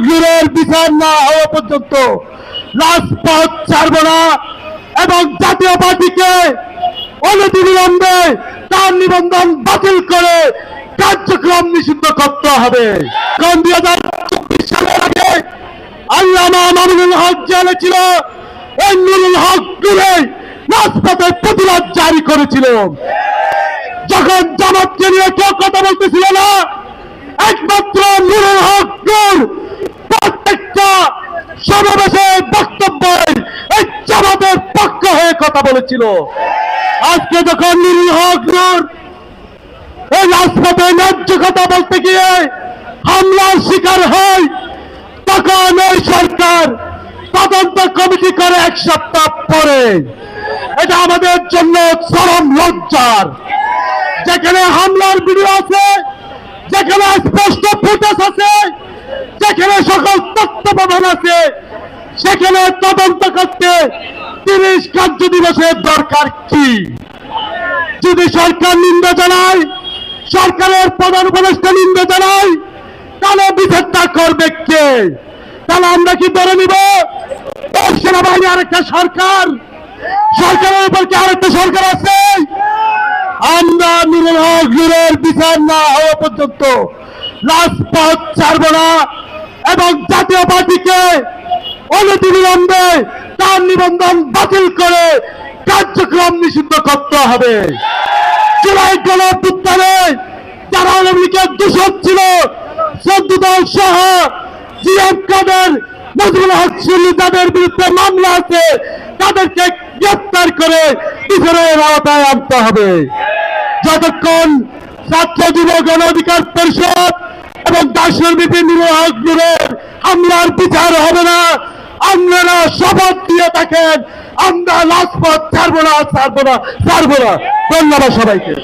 হকগুলোর বিচার না হওয়া পর্যন্ত রাজপথ ছাড়ব না এবং জাতীয় পার্টিকে অনতিবিলম্বে তার নিবন্ধন বাতিল করে কার্যক্রম নিষিদ্ধ করতে হবে। কারণ দুই হাজার চব্বিশ সালের আগে আল্লামা হক জেলে ছিল। নুরুল হক দূরে প্রতিবাদ জারি করেছিল। যখন জামাতকে নিয়ে কেউ কথা বলতেছিল না, একমাত্র নুরুল হক সমাবেশে বক্তব্যে এই জামাতের পক্ষ হয়ে কথা বলেছিল। আজকে যখন নুরুল হক নূর এই রাজপথে ন্যায্য কথা বলতে গিয়ে হামলার শিকার হয়, তখন এই সরকার তদন্ত কমিটি করে এক সপ্তাহ পরে এটা আমাদের জন্য চরম লজ্জার। যেখানে হামলার ভিডিও আছে, যেখানে স্পষ্ট ফুটেজ আছে, যেখানে সকল তথ্য প্রমাণ আছে সেখানে তদন্ত করতে তিরিশ কার্য দিবসের দরকার কি? যদি সরকার নিন্দা জানায়, সরকারের প্রধান উপদেষ্টা নিন্দা জানায়, তাহলে বিচারটা করবে কে? তাহলে আমরা কি ধরে নিব? সেনাবাহিনী আরেকটা সরকার। সরকারের উপর কি আরেকটা সরকার আছে? আমরা নুরের বিচার না হওয়া পর্যন্ত রাজপথ ছাড়ব না এবং জাতীয় পার্টিকে অনতিবিলম্বে তার নিবন্ধন বাতিল করে কার্যক্রম নিষিদ্ধ করতে হবে। জুলাই গণপুত্তানে যারা আওয়ামী লীগের দূষক ছিল সদ্যদল সহ জিএম কাদের, নজরুল হক যাদের বিরুদ্ধে মামলা আছে, তাদেরকে গ্রেপ্তার করে বিচারের আওতায় আনতে হবে। যতক্ষণ ছাত্র যুব গণ অধিকার পরিষদ এবং দাসের বিভিন্ন হক হামলার বিচার হবে না আপনারা শপথ দিয়ে থাকেন আমরা লাজপথ ছাড়বো না ছাড়বো না ছাড়বো না। ধন্যবাদ সবাইকে।